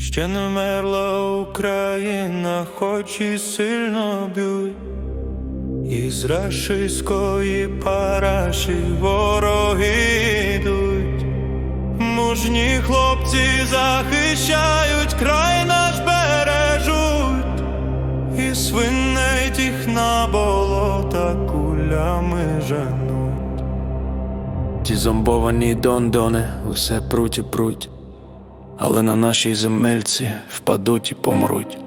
Ще не вмерла Україна, хоч і сильно б'ють. Із рашистської параші вороги йдуть. Мужні хлопці захищають, край наш бережуть, і свиней тих на болота кулями женуть. Ті зомбовані дондони усе пруть і пруть, але на нашій земельці впадуть і помруть.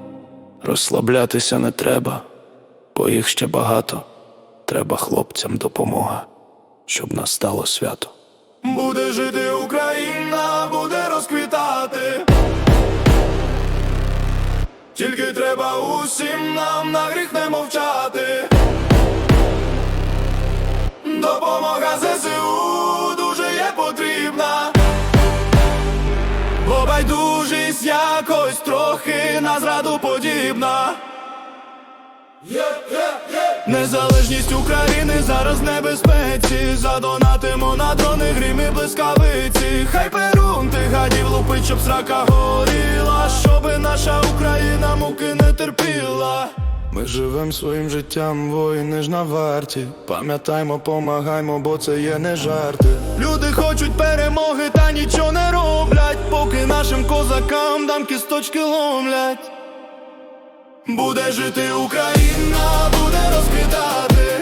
Розслаблятися не треба, бо їх ще багато. Треба хлопцям допомога, щоб настало свято. Буде жити Україна, буде розквітати. Тільки треба усім нам на гріх не мовчати. Якось трохи на зраду подібна. Незалежність України зараз в небезпеці. Задонатимо на дрони, грім і блискавиці. Хай перун тих гадів лупить, щоб срака горіла, щоби наша Україна муки не терпіла. Ми живем своїм життям, воїни ж на варті. Пам'ятаймо, помагаймо, бо це є не жарти. Люди хочуть перемоги, та нічого не роблять, поки нашим козакам дам кісточки ломлять. Буде жити Україна, буде розквітати.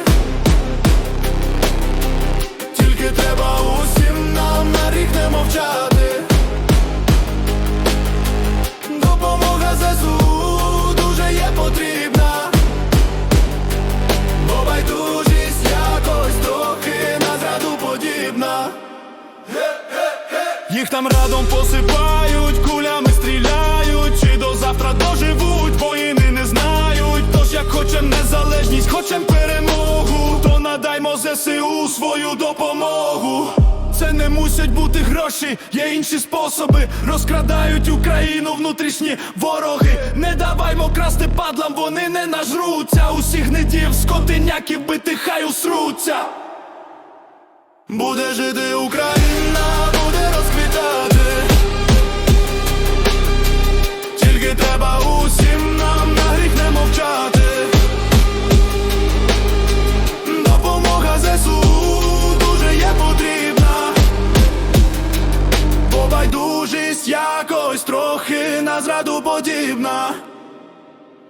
Їх там радом посипають, кулями стріляють, чи до завтра доживуть, воїни не знають. Тож як хочем незалежність, хочем перемогу, то надаймо ЗСУ свою допомогу. Це не мусять бути гроші, є інші способи. Розкрадають Україну внутрішні вороги. Не даваймо красти падлам, вони не нажруться. Усіх недів, скотиняків бити, хай усруться. Буде жити Україна, байдужість якось трохи на зраду подібна.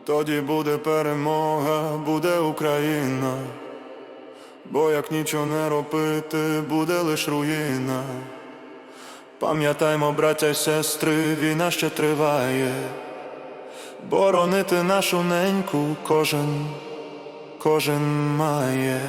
Тоді буде перемога, буде Україна. Бо як нічого не робити, буде лиш руїна. Пам'ятаймо, браття й сестри, війна ще триває. Боронити нашу неньку кожен, кожен має.